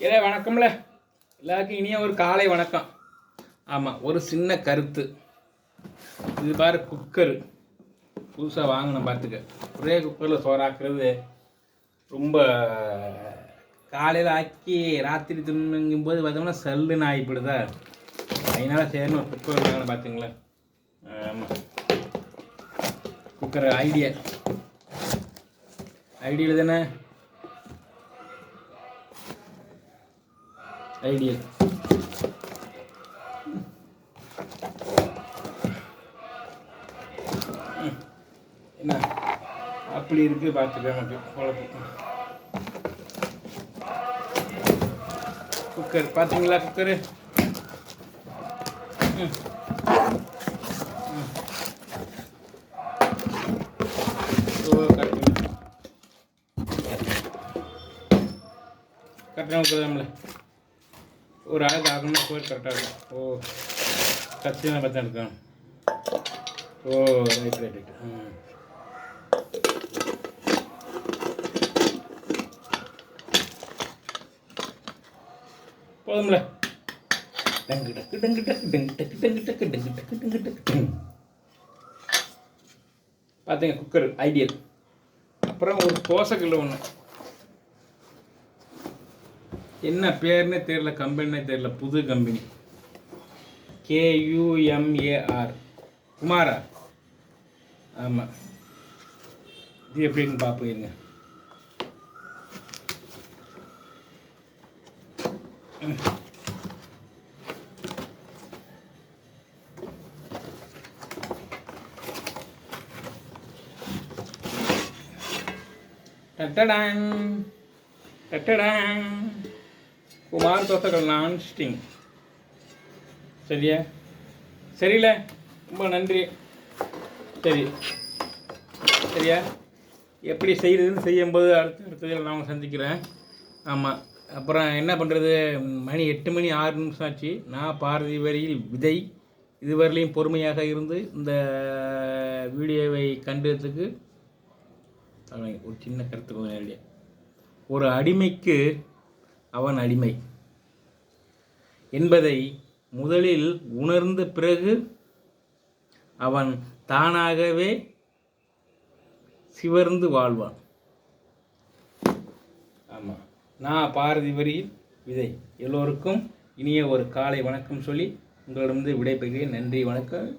ஏலே வணக்கம்ல. எல்லாருக்கும் இனிய ஒரு காலை வணக்கம். ஆமாம் ஒரு சின்ன கருத்து. இது பாரு குக்கரு. புதுசாக வாங்கினேன் பார்த்துக்க ஒரே குக்கரில் சோறாக்குறது ரொம்ப காலையில் ஆக்கி ராத்திரி தின்னுங்கும் போது பார்த்தோம்னா சல்லுன்னு ஆகிப்படுதா? அதனால சரின்னு ஒரு குக்கர் வாங்கினேன் பார்த்துங்களேன் ஆமாம் குக்கர் ஐடியா. ஐடியில் தானே ஐடியல் என்ன அப்படி இருக்கு பார்த்துக்க நமக்கு குழப்பம் குக்கர் பார்த்தீங்களா குக்கரு ம். ம். ஓ கரெக்டு கரெக்டாக குக்கர் ஒரு ஆளுக்கு ஆகணும்னா போய் கரெக்டாக இருக்கும் ஓ கத்தியான பார்த்தா இருக்கும் ஓ ரைட் ரைட் ரைட் ம் போதும்ல டங்கு டக்கு டங்கு டக்கு டங்கு டக்கு டங்கு டக்கு டங்கு டக்கு டங்கு டக்கு டங்கு பார்த்தீங்க குக்கர் ஐடியல் அப்புறம் ஒரு தோசைக்கல் ஒன்று என்ன பேர்னே தெரியல கம்பெனினே தெரியல புது கம்பெனி கேயூஎம்ஏஆர் குமாரா? ஆமாம் இது எப்படின்னு பார்ப்பீங்க டட்டடான். டட்டடான். குமார் தோசைகள் நான் ஸ்டிங். சரியா? சரியில்ல? ரொம்ப நன்றி. சரி. சரியா? எப்படி செய்கிறதுன்னு செய்யும்போது அடுத்த அடுத்ததில் நான் சந்திக்கிறேன். ஆமாம் அப்புறம் என்ன பண்ணுறது மணி எட்டு மணி ஆறு நிமிஷம் ஆச்சு. நான் பாரதி வரியில் விதை இதுவரையிலையும் பொறுமையாக இருந்து இந்த வீடியோவை கண்டதுக்கு ஒரு சின்ன கருத்து நேரடியாக ஒரு அடிமைக்கு அவன் அடிமை. என்பதை முதலில் உணர்ந்த பிறகு அவன் தானாகவே சிவர்ந்து வாழ்வான். ஆமாம் நான் பாரதி வரியில் விதை. எல்லோருக்கும் இனிய ஒரு காலை வணக்கம் சொல்லி உங்களிடமிருந்து விடைபெறுகிறேன். நன்றி வணக்கம்.